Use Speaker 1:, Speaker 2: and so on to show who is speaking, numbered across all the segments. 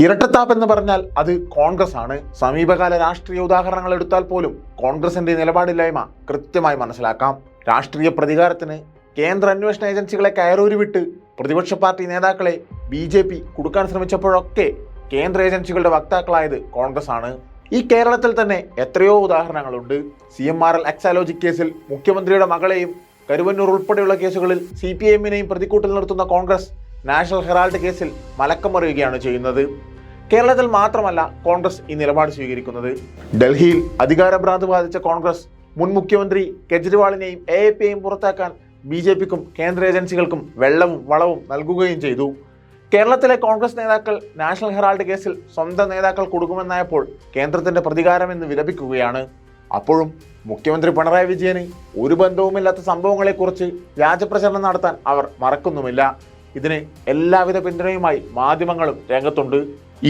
Speaker 1: ഇരട്ടത്താപ്പ് എന്ന് പറഞ്ഞാൽ അത് കോൺഗ്രസ് ആണ് സമീപകാല രാഷ്ട്രീയ ഉദാഹരണങ്ങൾ എടുത്താൽ പോലും കോൺഗ്രസിന്റെ നിലപാടില്ലായ്മ കൃത്യമായി മനസ്സിലാക്കാം. രാഷ്ട്രീയ പ്രതികാരത്തിന് കേന്ദ്ര അന്വേഷണ ഏജൻസികളെ കയറൂരി വിട്ട് പ്രതിപക്ഷ പാർട്ടി നേതാക്കളെ ബി ജെ പി കൊടുക്കാൻ ശ്രമിച്ചപ്പോഴൊക്കെ കേന്ദ്ര ഏജൻസികളുടെ വക്താക്കളായത് കോൺഗ്രസ് ആണ് ഈ കേരളത്തിൽ തന്നെ എത്രയോ ഉദാഹരണങ്ങളുണ്ട്. C M R L Exalogic കേസിൽ മുഖ്യമന്ത്രിയുടെ മകളെയും കരുവന്നൂർ ഉൾപ്പെടെയുള്ള കേസുകളിൽ സി പി എമ്മിനെയും പ്രതിക്കൂട്ടിൽ നിർത്തുന്ന കോൺഗ്രസ് നാഷണൽ ഹെറാൾഡ് കേസിൽ മലക്കം മറിയുകയാണ് ചെയ്യുന്നത്. കേരളത്തിൽ മാത്രമല്ല കോൺഗ്രസ് ഈ നിലപാട് സ്വീകരിക്കുന്നത്. ഡൽഹിയിൽ അധികാരഭ്രാന്ത് ബാധിച്ച കോൺഗ്രസ് മുൻ മുഖ്യമന്ത്രി കെജ്രിവാളിനെയും എ എ പിയെയും പുറത്താക്കാൻ ബി ജെ പിക്കും കേന്ദ്ര ഏജൻസികൾക്കും വെള്ളവും വളവും നൽകുകയും ചെയ്തു. കേരളത്തിലെ കോൺഗ്രസ് നേതാക്കൾ നാഷണൽ ഹെറാൾഡ് കേസിൽ സ്വന്തം നേതാക്കൾ കൊടുക്കുമെന്നായപ്പോൾ കേന്ദ്രത്തിന്റെ പ്രതികാരമെന്ന് വിലപിക്കുകയാണ്. അപ്പോഴും മുഖ്യമന്ത്രി പിണറായി വിജയന് ഒരു ബന്ധവുമില്ലാത്ത സംഭവങ്ങളെക്കുറിച്ച് വ്യാജപ്രചരണം നടത്താൻ അവർ മറക്കുന്നുമില്ല. ഇതിന് എല്ലാവിധ പിന്തുണയുമായി മാധ്യമങ്ങളും രംഗത്തുണ്ട്.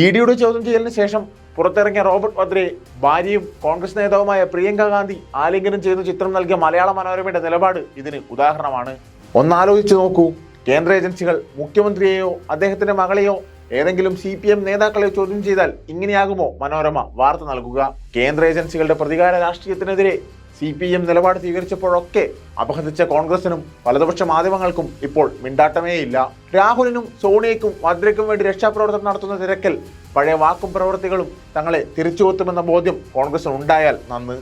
Speaker 1: ഇ ഡിയുടെ ചോദ്യം ചെയ്യലിന് ശേഷം പുറത്തിറങ്ങിയ റോബർട്ട് വദ്രയെ ഭാര്യയും കോൺഗ്രസ് നേതാവുമായ പ്രിയങ്ക ഗാന്ധി ആലിംഗനം ചെയ്യുന്ന ചിത്രം നൽകിയ മലയാള മനോരമയുടെ നിലപാട് ഇതിന് ഉദാഹരണമാണ്. ഒന്നാലോചിച്ച് നോക്കൂ. കേന്ദ്ര ഏജൻസികൾ മുഖ്യമന്ത്രിയെയോ അദ്ദേഹത്തിന്റെ മകളെയോ ഏതെങ്കിലും സി പി എം നേതാക്കളെ ചോദ്യം ചെയ്താൽ ഇങ്ങനെയാകുമോ മനോരമ? വാർത്ത നൽകുക. കേന്ദ്ര ഏജൻസികളുടെ പ്രതികാര രാഷ്ട്രീയത്തിനെതിരെ സി പി എം നിലപാട് സ്വീകരിച്ചപ്പോഴൊക്കെ അപഹസിച്ച കോൺഗ്രസിനും വലതുപക്ഷ മാധ്യമങ്ങൾക്കും ഇപ്പോൾ മിണ്ടാട്ടമേയില്ല. രാഹുലിനും സോണിയയ്ക്കും വദ്രയ്ക്കും വേണ്ടി രക്ഷാപ്രവർത്തനം നടത്തുന്ന തിരക്കിൽ പഴയ വാക്കും പ്രവൃത്തികളും തങ്ങളെ തിരിച്ചുകൊത്തുമെന്ന ബോധ്യം കോൺഗ്രസിന് ഉണ്ടായാൽ നന്ന്.